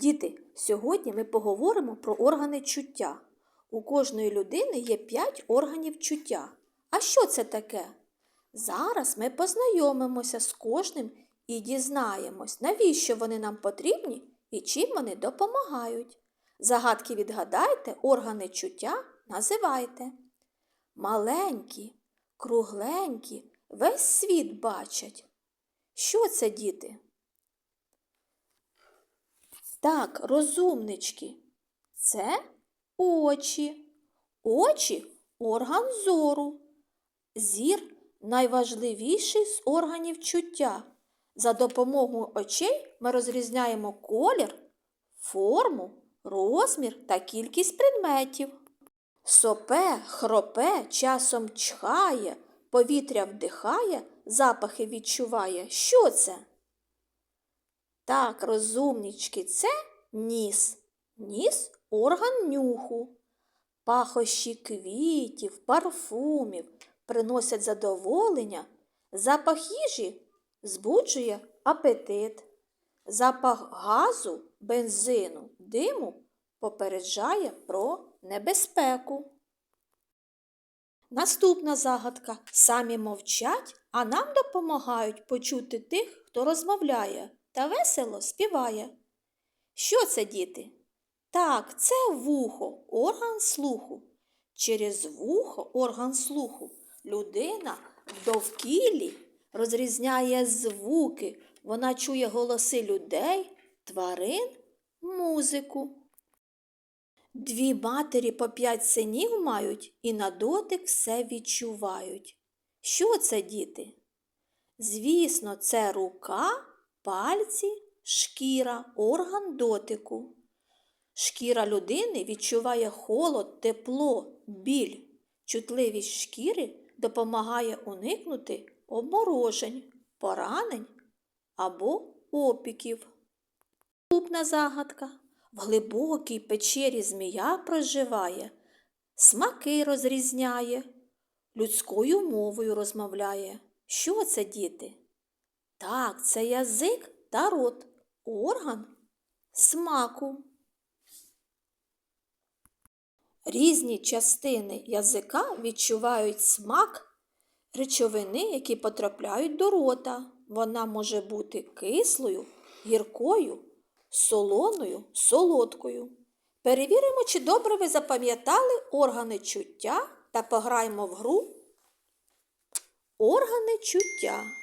Діти, сьогодні ми поговоримо про органи чуття. У кожної людини є п'ять органів чуття. А що це таке? Зараз ми познайомимося з кожним і дізнаємось, навіщо вони нам потрібні і чим вони допомагають. Загадки відгадайте, органи чуття називайте. Маленькі, кругленькі, весь світ бачать. Що це, діти? Так, розумнички. Це очі. Очі орган зору. Зір найважливіший з органів чуття. За допомогою очей ми розрізняємо колір, форму, розмір та кількість предметів. Сопе, хропе, часом чхає, повітря вдихає, запахи відчуває. Що це? Так, розумнички, це ніс. Ніс орган нюху. Пахощі квітів, парфумів приносять задоволення. Запах їжі збуджує апетит. Запах газу, бензину, диму попереджає про небезпеку. Наступна загадка. Самі мовчать, а нам допомагають почути тих, хто розмовляє та весело співає. Що це, діти? Так, це вухо, орган слуху. Через вухо, орган слуху, людина в довкіллі розрізняє звуки. Вона чує голоси людей, тварин, музику. Дві матері по п'ять синів мають і на дотик все відчувають. Що це, діти? Звісно, це рука, пальці, шкіра, орган дотику. Шкіра людини відчуває холод, тепло, біль. Чутливість шкіри допомагає уникнути обморожень, поранень або опіків. Наступна загадка. В глибокій печері змія проживає, смаки розрізняє, людською мовою розмовляє. Що це, діти? Так, це язик та рот, орган смаку. Різні частини язика відчувають смак речовини, які потрапляють до рота. Вона може бути кислою, гіркою, солоною, солодкою. Перевіримо, чи добре ви запам'ятали органи чуття та пограємо в гру Органи чуття.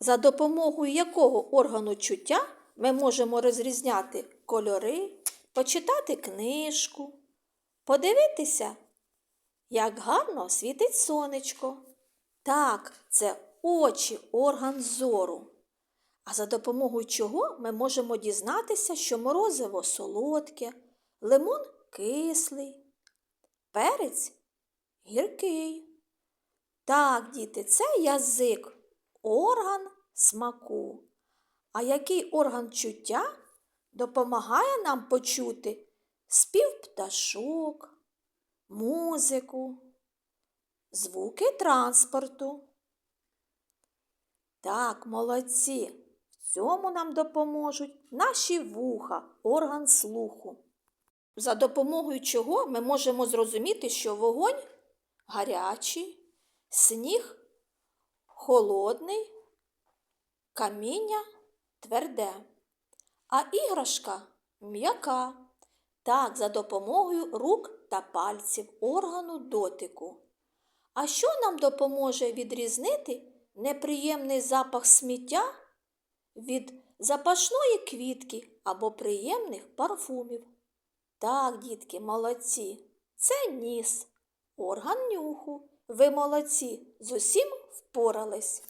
За допомогою якого органу чуття ми можемо розрізняти кольори, почитати книжку, подивитися, як гарно світить сонечко. Так, це очі, орган зору. А за допомогою чого ми можемо дізнатися, що морозиво солодке, лимон кислий, перець гіркий. Так, діти, це язик, орган смаку. А який орган чуття допомагає нам почути спів пташок, музику, звуки транспорту? Так, молодці. В цьому нам допоможуть наші вуха, орган слуху. За допомогою чого ми можемо зрозуміти, що вогонь гарячий, сніг холодний, каміння тверде, а іграшка м'яка. Так, за допомогою рук та пальців органу дотику. А що нам допоможе відрізнити неприємний запах сміття від запашної квітки або приємних парфумів? Так, дітки, молодці, це ніс, орган нюху. Ви молодці, з усім впорались.